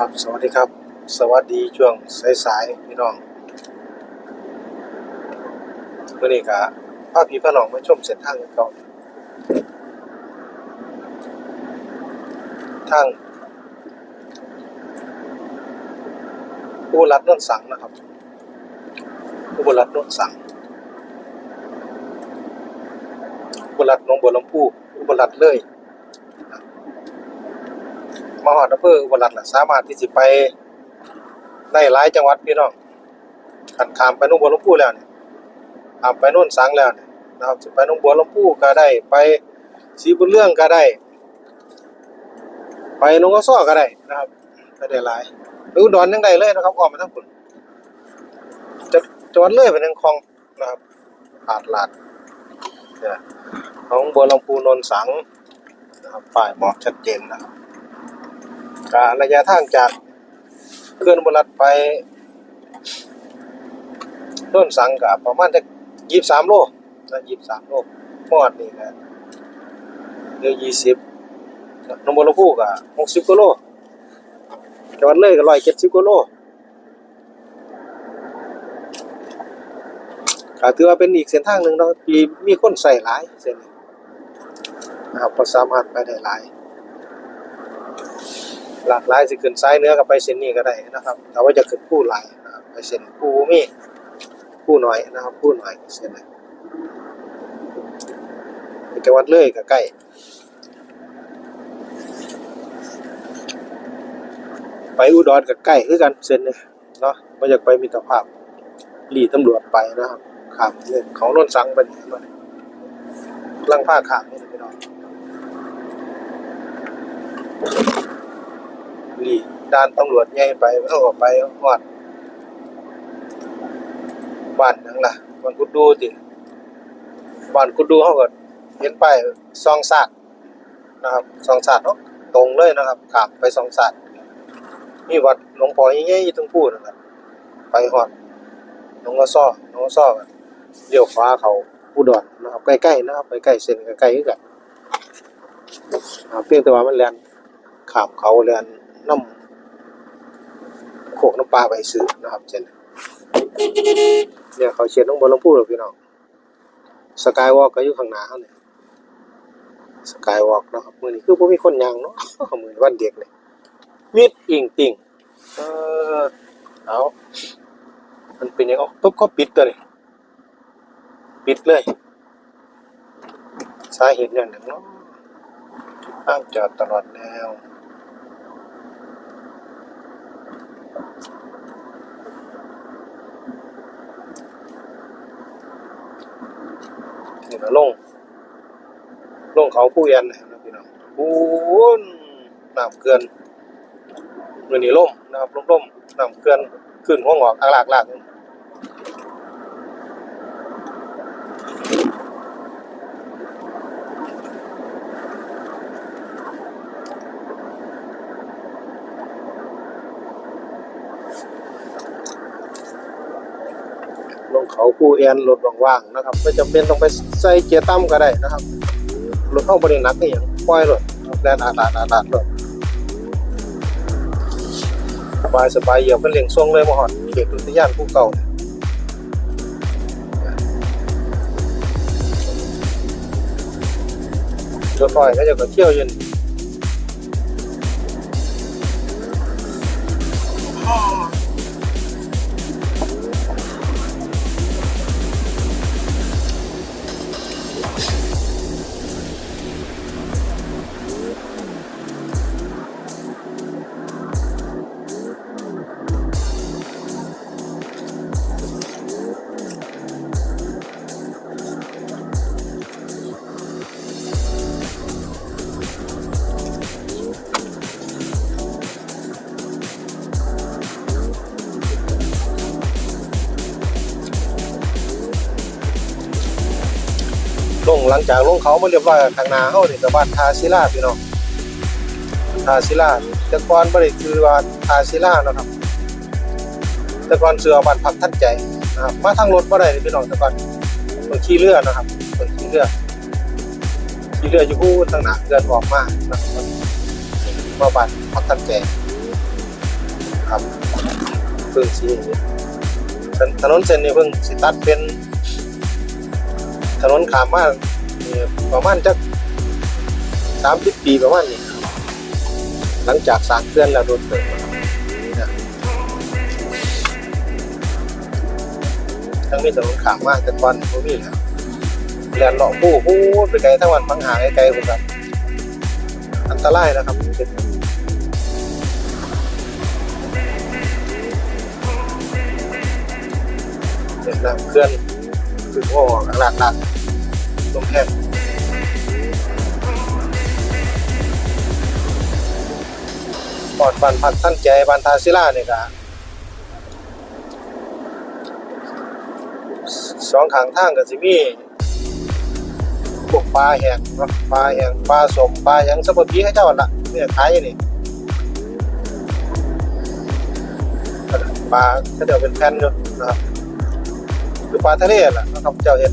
ครับสวัสดีครับ สวัสดีช่วงสายๆพี่น้องวันนี้ก็พาพี่พาน้องมาชมเส้นทางเก่าทางอุบลรัตน์นนสังนะครับอุบลรัตน์นนสังอุบลรัตน์หนองบัวลำพูอุบลรัตน์เลย มาหอดอำเภออุบลรัตน์น่ะสามารถที่สิไปได้หลายจังหวัดพี่น้องขันขามไปนุ่งบัวลำพูแล้วเนี่ยขามไปโน่นสังแล้วเนี่ยนะครับสิไปนุ่งบัวลำพูก็ได้ไปสีบุญเรื่องก็ได้ ไปหนองกระซ้อก็ได้นะครับไปได้หลายไปอุดรยังได้เลยนะครับออกมาทั้งคุณจะจังหวัดเลยเป็นยังคลองนะครับหาดลาดเนี่ยของบัวลำพูนนสังนะครับป้ายบอกชัดเจนนะครับ ก็ระยะทางจากเขื่อนบุรัดไปต้นสังกับประมาณจะยี่สามโลนะยี่สามโลมอดนี่ก็เดือยี่สิบนมบลพูก็หกสิบกิโลจังหวัดเลยก็ร้อยเจ็ดสิบกิโลก็ถือว่าเป็นอีกเส้นทางหนึ่งเนาะที่มีคนใส่หลายเส้นนี้นะครับก็สามารถไปได้หลาย หลากหลายสิขึ้นซ้ายเนื้อกับไปเส้นนี้ก็ได้นะครับแต่ว่าจะขึ้นผู้หลายนะครับไปเส้นผู้มีผู้น้อยนะครับผู้น้อยเส้นไหนจังหวัดเลยก็ใกล้ไปอุดรก็ใกล้คือกันเส้นนี้เนาะมาจากไปมิตรภาพรีตำรวจไปนะครับขามเนี่ยเขาโนนสังไปนี่มาลังผ้าขามนี่นะพี่น้อง นี่ด้านตำรวจใหญ่ไปเขาก็ไปฮอดบ้านนั่นล่ะบ้านกุดดูติบ้านกุดดูเขาก็เห็นป้ายซองซาดนะครับซองซาดเนาะตรงเลยนะครับขามไปซองซาดมีวัดหลวงพ่อใหญ่ๆต้องพูดนะครับไปฮอดหลวงก็ซ้อหลวงก็ซ้อกันเลี้ยวขวาเขาอุดรนะครับใกล้ๆนะครับไปใกล้เส้นใกล้ๆกันเพียงแต่ว่ามันแล่นขามเขาเรียน น้ำโขกน้ำปลาไปซื้อนะครับเช่นเนี่ยเขาเชียนน้องบอลลำพูหรอพี่น้องสกายวอล์กก็อยู่ข้างหน้าเขาเนี่ยสกายวอล์กนะครับมือนี้คือพวกมีคนยังเนาะมือนวันเด็กเนี่ยมิดอิงติ่งเออเอามันเป็นยังไงปุ๊บก็ปิดตัวนี่ปิดเลยสาเหตุอย่างหนึ่งเนาะห้ามจอดตลอดแนว นี่นะ ลงลงเขาผู้เย็นนะครับพี่น้องปูนน้ำเกลือนมือนี้ล่มนะครับล่มๆน้ำเกลือนขึ้นหัวงอกอักลากลาก เขาผู้เอ็นรถว่างๆนะครับไม่จำเป็นต้องไปใส่เกียร์ต่ำก็ได้นะครับรถเข้าบริหนักนี่อย่างปล่อยรถแลนอาดาดอาดาดรถสบายสบายเหยียบเป็นเหลียงช่วงเลยมาหอดเขตอุทยานผู้เก่าเนี่ยรถไฟก็จะก็เที่ยวยืน ลงหลังจากลงเขามาเรียบร้อยทางนาเฮานี่ก็บ้านทาศิลาพี่น้องทาศิลาแต่ก่อนบ่ได้คือว่าทาศิลานะครับ แต่ก่อนเสือบ้านพักท่านใจนะครับมาทางรถบ่ได้พี่น้องแต่ก่อนต้องขี่เรือนะครับต้องขี่เรือขี่เรืออยู่ผู้ทางหนาเดินออกมานะครับมาบ้านพักท่านใจนะครับเพิ่งสีถนถนนเส้นนี้เพิ่งสิตัดเป็นถนนขามมานี่ ประมาณจักสามสิบปีประมาณนี้หลังจากสร้างเขื่อนแล้วโดนเติมนะครับทั้งมีถนนขามมาแต่ก่อนบ่มีครับแลนเลาะผู้ผู้ไปไกลทั้งวันพังหาไกลๆผมครับอันตรายนะครับเป็นเป็นน้ำเขื่อนคือโอ้หลักหลัก ลมแห้งปอดบันพักท่านใจบันทาศิล่าเนี่ยก็สองขางทางก็สิมีพวกปลาแหงปลาแหงปลาสมปลาหยังสมบูรณ์ให้เจ้าหั่นละเนี่ยขายอยู่นี่ปลาก็เดี๋ยวเป็นแผ่นอยู่นะครับคือปลาทะเลแหละนะครับเจ้าเห็ด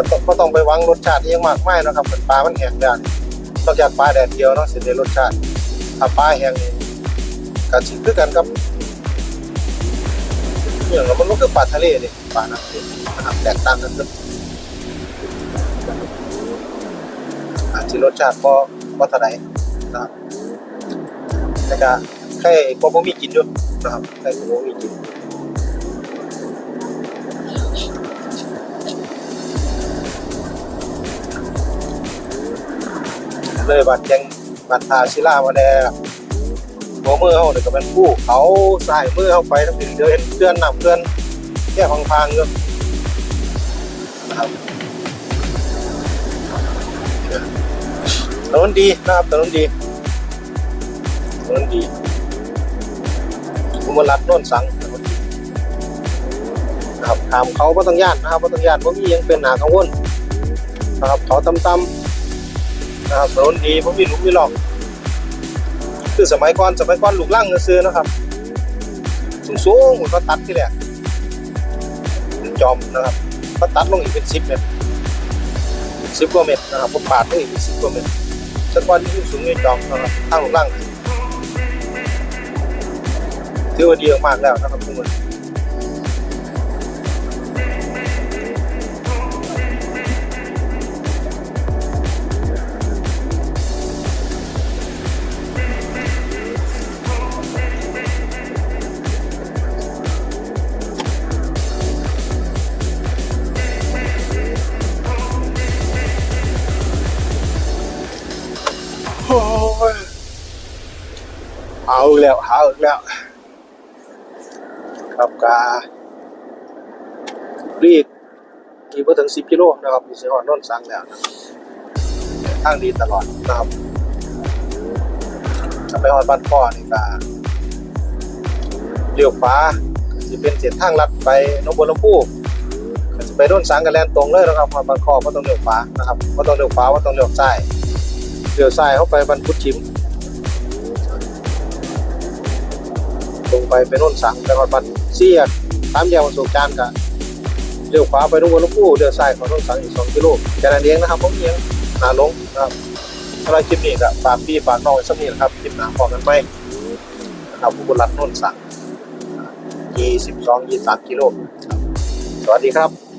แต่ก็ต้องไปหวังรสชาติที่ยังมากไม่นะครับเหมือนปลามันแห้งอย่างนอกจากปลาแดดเดียวเนาะสิได้รสชาติถ้าปลาแห้งนี่ก็สิคือกันกับอย่างเรามันก็คือปลาทะเลนี่ปลาน้ำจืดนะครับแตกต่างกันครับอาจจะรสชาติก็ก็เท่าไหร่นะครับแต่ก็แค่ก็บ่มีกินอยู่นะครับแค่ก็บ่มีกิน เลยบัดยังบัดทาศิลามาแดหัวมือเขาเนี่ยก็เป็นผู้เขาสายมือเข้าไปทั้งถึงเดินเพื่อนนำเพื่อนแค่พังพังๆอยู่นะครับถนนดีนะครับถนนดีถนนดีอุบลรัตน์โน่นสังนนะครับถามเขาก็ต้องย่านนะครับก็ต้องย่านเพราะมียังเป็นหนากังวลนะครับเขาต่ำ นะครับถนนดีผมมีหลุมมีหลอกคือสมัยก่อนสมัยก่อนลูกล่างซื้อนะครับสูงสูงหมือนเขาตัดที่แหละเป็นจอมนะครับเขาตัดลงอีกเป็นสิบเมตรสิบกว่าเมตรนะครับผมปาดลงอีกเป็นสิบกว่าเมตรสักวันนี้สูงเนี่จอมนะครับทางลูกล่างถือว่าดีมากแล้วนะครับทุกคน อาอีกแล้ว ครับการีกกี่พอถึงสิบกิโลนะครับมีเสียงอ่อนน้นสั่งแล้วนะทางดีตลอดนะครับถ้าไปฮอดบ้านพ่อนี่ก็เลี้ยวขวาจะเป็นเส้นทางลัดไปนองบัวลำพูก็จะไปโน่นสังกันแลนตรงเลยนะครับฮอดบ้านพ่อก็ต้องเลี้ยวขวานะครับก็ต้องเลี้ยวขวาก็ต้องเลี้ยวซ้ายเลี้ยวซ้ายเข้าไปบรรพุชิม ไปไปโน่นสังไปฮอดบ้านเสียดตามแยกวันสุกจานกะเลี้ยวขวาไปนุ่งวันลูกผู้เลี้ยวซ้ายของโน่นสังอีกสองกิโลแค่นั้นเองนะครับผมเองหนาลงนะครับสำหรับคลิปนี้ก็ฝากพี่ฝากน้องไว้สักนิดนะครับคลิปหนาพอกันไหมนะครับผู้บรัดโน่นสัง22 23กิโลสวัสดีครับ